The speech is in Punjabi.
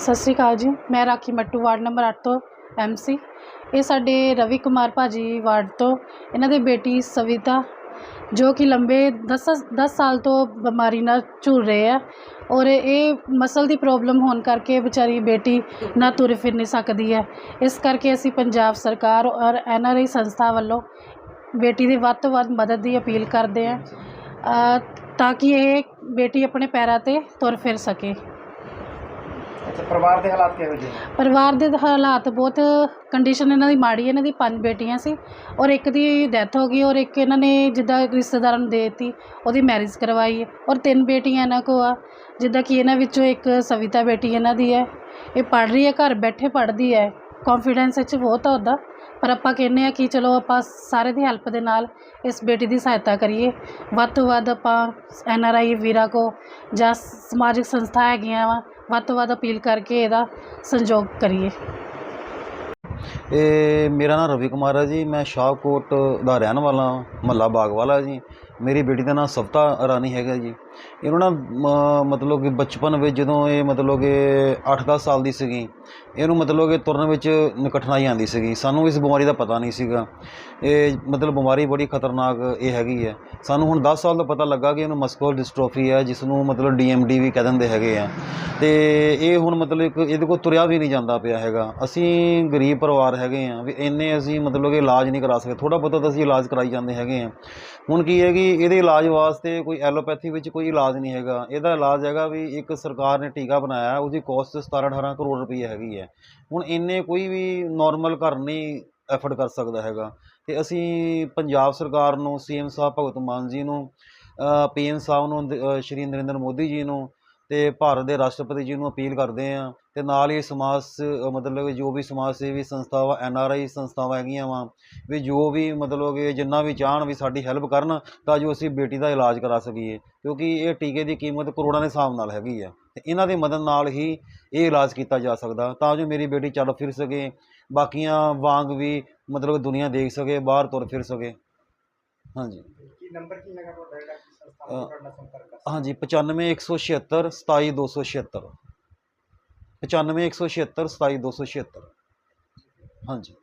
ਸਤਿ ਸ਼੍ਰੀ ਅਕਾਲ ਜੀ, ਮੈਂ ਰਾਖੀ ਮੱਟੂ, ਵਾਰਡ ਨੰਬਰ 8 ਤੋਂ ਐਮਸੀ ਇਹ ਸਾਡੇ ਰਵੀ ਕੁਮਾਰ ਭਾਜੀ ਵਾਰਡ ਤੋਂ, ਇਹਨਾਂ ਦੇ ਬੇਟੀ ਸਵਿਤਾ, ਜੋ ਕਿ ਲੰਬੇ 10 10 ਸਾਲ ਤੋਂ ਬਿਮਾਰੀ ਨਾਲ ਝੂਲ ਰਹੇ ਆ, ਔਰ ਇਹ ਮਸਲ ਦੀ ਪ੍ਰੋਬਲਮ ਹੋਣ ਕਰਕੇ ਵਿਚਾਰੀ ਬੇਟੀ ਨਾ ਤੁਰ ਫਿਰ ਨਹੀਂ ਸਕਦੀ ਹੈ। ਇਸ ਕਰਕੇ ਅਸੀਂ ਪੰਜਾਬ ਸਰਕਾਰ ਔਰ ਐਨ ਆਰ ਆਈ ਸੰਸਥਾ ਵੱਲੋਂ ਬੇਟੀ ਦੀ ਵੱਧ ਤੋਂ ਵੱਧ ਮਦਦ ਦੀ ਅਪੀਲ ਕਰਦੇ ਆ ਤਾਂ ਕਿ ਇਹ ਬੇਟੀ ਆਪਣੇ ਪੈਰਾਂ 'ਤੇ ਤੁਰ ਫਿਰ ਸਕੇ। ਅੱਛਾ, ਪਰਿਵਾਰ ਦੇ ਹਾਲਾਤ ਕਿਹੋ ਜਿਹੇ ਨੇ? ਪਰਿਵਾਰ ਦੇ ਹਾਲਾਤ ਬਹੁਤ ਕੰਡੀਸ਼ਨ ਇਹਨਾਂ ਦੀ ਮਾੜੀ ਹੈ ਇਹਨਾਂ ਦੀ ਪੰਜ ਬੇਟੀਆਂ ਸੀ ਔਰ ਇੱਕ ਦੀ ਡੈਥ ਹੋ ਗਈ ਔਰ ਇੱਕ ਇਹਨਾਂ ਨੇ ਜਿੱਦਾਂ ਰਿਸ਼ਤੇਦਾਰਾਂ ਨੂੰ ਦੇ ਦਿੱਤੀ, ਉਹਦੀ ਮੈਰਿਜ ਕਰਵਾਈ ਔਰ ਤਿੰਨ ਬੇਟੀਆਂ ਇਹਨਾਂ ਕੋ ਆ, ਜਿੱਦਾਂ ਕਿ ਇਹਨਾਂ ਵਿੱਚੋਂ ਇੱਕ ਸਵਿਤਾ ਬੇਟੀ ਇਹਨਾਂ ਦੀ ਹੈ, ਇਹ ਪੜ੍ਹ ਰਹੀ ਹੈ, ਘਰ ਬੈਠੇ ਪੜ੍ਹਦੀ ਹੈ ਕੌਨਫੀਡੈਂਸ ਵਿੱਚ ਬਹੁਤ ਆ ਉਹਦਾ, ਪਰ ਆਪਾਂ ਕਹਿੰਦੇ ਆ ਕਿ ਚਲੋ ਆਪਾਂ ਸਾਰੇ ਦੀ ਹੈਲਪ ਦੇ ਨਾਲ ਇਸ ਬੇਟੀ ਦੀ ਸਹਾਇਤਾ ਕਰੀਏ, ਵੱਧ ਤੋਂ ਵੱਧ ਆਪਾਂ ਐਨ ਆਰ ਆਈ ਵੀਰਾਂ ਕੋ ਜਾਂ ਸਮਾਜਿਕ ਸੰਸਥਾ ਹੈਗੀਆਂ ਵਾ ਵੱਧ ਤੋਂ ਵੱਧ ਅਪੀਲ ਕਰਕੇ ਇਹਦਾ ਸੰਯੋਗ ਕਰੀਏ। ਇਹ ਮੇਰਾ ਨਾਮ ਰਵੀ ਕੁਮਾਰ ਹੈ ਜੀ। ਮੈਂ ਸ਼ਾਹਕੋਟ ਦਾ ਰਹਿਣ ਵਾਲਾ ਮਹੱਲਾ ਬਾਗ ਵਾਲਾ ਜੀ। ਮੇਰੀ ਬੇਟੀ ਦਾ ਨਾਮ ਸਵਤਾ ਰਾਣੀ ਹੈਗਾ ਜੀ। ਇਹਨੂੰ ਨਾ, ਮ- ਮਤਲਬ ਕਿ ਬਚਪਨ ਵਿੱਚ ਜਦੋਂ ਇਹ ਮਤਲਬ ਕਿ 8-10 ਸਾਲ ਦੀ ਸੀਗੀ, ਇਹਨੂੰ ਮਤਲਬ ਕਿ ਤੁਰਨ ਵਿੱਚ ਕਠਿਨਾਈ ਆਉਂਦੀ ਸੀਗੀ। ਸਾਨੂੰ ਇਸ ਬਿਮਾਰੀ ਦਾ ਪਤਾ ਨਹੀਂ ਸੀਗਾ। ਇਹ ਮਤਲਬ ਬਿਮਾਰੀ ਬੜੀ ਖਤਰਨਾਕ ਇਹ ਹੈਗੀ ਹੈ। ਸਾਨੂੰ ਹੁਣ 10 ਸਾਲ ਦਾ ਪਤਾ ਲੱਗਾ ਕਿ ਇਹਨੂੰ ਮਸਕੂਲਰ ਡਿਸਟ੍ਰੋਫੀ ਹੈ, ਜਿਸ ਨੂੰ ਮਤਲਬ ਡੀਐਮਡੀ ਵੀ ਕਹਿ ਦਿੰਦੇ ਹੈਗੇ ਆ। ਤੇ ਇਹ ਹੁਣ ਮਤਲਬ ਇੱਕ, ਇਹਦੇ ਕੋਲ ਤੁਰਿਆ ਵੀ ਨਹੀਂ ਜਾਂਦਾ ਪਿਆ ਹੈਗਾ। ਅਸੀਂ ਗਰੀਬ ਪਰਿਵਾਰ ਹੈਗੇ ਆ। ਵੀ ਇੰਨੇ ਅਸੀਂ ਮਤਲਬ ਕਿ ਇਲਾਜ ਨਹੀਂ ਕਰਾ ਸਕਦੇ ਥੋੜਾ ਬਹੁਤਾ ਤਾਂ ਅਸੀਂ ਇਲਾਜ ਕਰਾਈ ਜਾਂਦੇ ਹੈਗੇ ਆ। ਹੁਣ ਕੀ ਹੈ ਕਿ ਇਹਦੇ ਇਲਾਜ ਵਾਸਤੇ ਕੋਈ ਐਲੋਪੈਥੀ ਵਿੱਚ ਕੋਈ ਇਲਾਜ ਨਹੀਂ ਹੈਗਾ। ਇਹਦਾ ਇਲਾਜ ਹੈਗਾ ਵੀ ਇੱਕ ਸਰਕਾਰ ਨੇ ਟੀਕਾ ਬਣਾਇਆ, ਉਹਦੀ ਕੋਸਟ 17 18 ਕਰੋੜ ਰੁਪਏ ਹੈਗੀ ਹੈ। ਹੁਣ ਇੰਨੇ ਕੋਈ ਵੀ ਨਾਰਮਲ ਘਰ ਨਹੀਂ ਐਫਰਟ ਕਰ ਸਕਦਾ ਹੈਗਾ। ਤੇ ਅਸੀਂ ਪੰਜਾਬ ਸਰਕਾਰ ਨੂੰ, ਸੀਐਮ ਸਾਹਿਬ ਭਗਵਤ ਮਾਨ ਜੀ ਨੂੰ ਪੀਐਮ ਸਾਹਿਬ ਨੂੰ ਸ਼੍ਰੀ ਨਰਿੰਦਰ ਮੋਦੀ ਜੀ ਨੂੰ ਤੇ ਭਾਰਤ ਦੇ ਰਾਸ਼ਟਰਪਤੀ ਜੀ ਨੂੰ ਅਪੀਲ ਕਰਦੇ ਆ ਤੇ ਨਾਲ ਹੀ ਸਮਾਜ ਸ- ਮਤਲਬ ਜੋ ਵੀ ਸਮਾਜ ਸੇਵੀ ਸੰਸਥਾਵਾਂ, ਐਨ ਆਰ ਆਈ ਸੰਸਥਾਵਾਂ ਹੈਗੀਆਂ ਵਾ, ਵੀ ਜੋ ਵੀ ਮਤਲਬ ਕਿ ਜਿੰਨਾ ਵੀ ਚਾਹਣ ਵੀ ਸਾਡੀ ਹੈਲਪ ਕਰਨ ਤਾਂ ਜੋ ਅਸੀਂ ਬੇਟੀ ਦਾ ਇਲਾਜ ਕਰਾ ਸਕੀਏ, ਕਿਉਂਕਿ ਇਹ ਟੀਕੇ ਦੀ ਕੀਮਤ ਕਰੋੜਾਂ ਦੇ ਹਿਸਾਬ ਨਾਲ ਹੈਗੀ ਆ ਤੇ ਇਹਨਾਂ ਦੀ ਮਦਦ ਨਾਲ ਹੀ ਇਹ ਇਲਾਜ ਕੀਤਾ ਜਾ ਸਕਦਾ, ਤਾਂ ਜੋ ਮੇਰੀ ਬੇਟੀ ਚੱਲ ਫਿਰ ਸਕੇ, ਬਾਕੀਆਂ ਵਾਂਗ ਵੀ ਮਤਲਬ ਦੁਨੀਆ ਦੇਖ ਸਕੇ, ਬਾਹਰ ਤੁਰ ਫਿਰ ਸਕੇ। ਹਾਂਜੀ। ਕੀ ਨੰਬਰ ਕੀ ਹੈਗਾ ਤੁਹਾਡਾ ਜਿਹੜਾ ਕਿ ਸੰਸਥਾ ਨਾਲ ਤੁਹਾਡਾ ਸੰਪਰਕ ਕਰ ਹਾਂਜੀ 95176 27276 95176 27276 ਹਾਂਜੀ।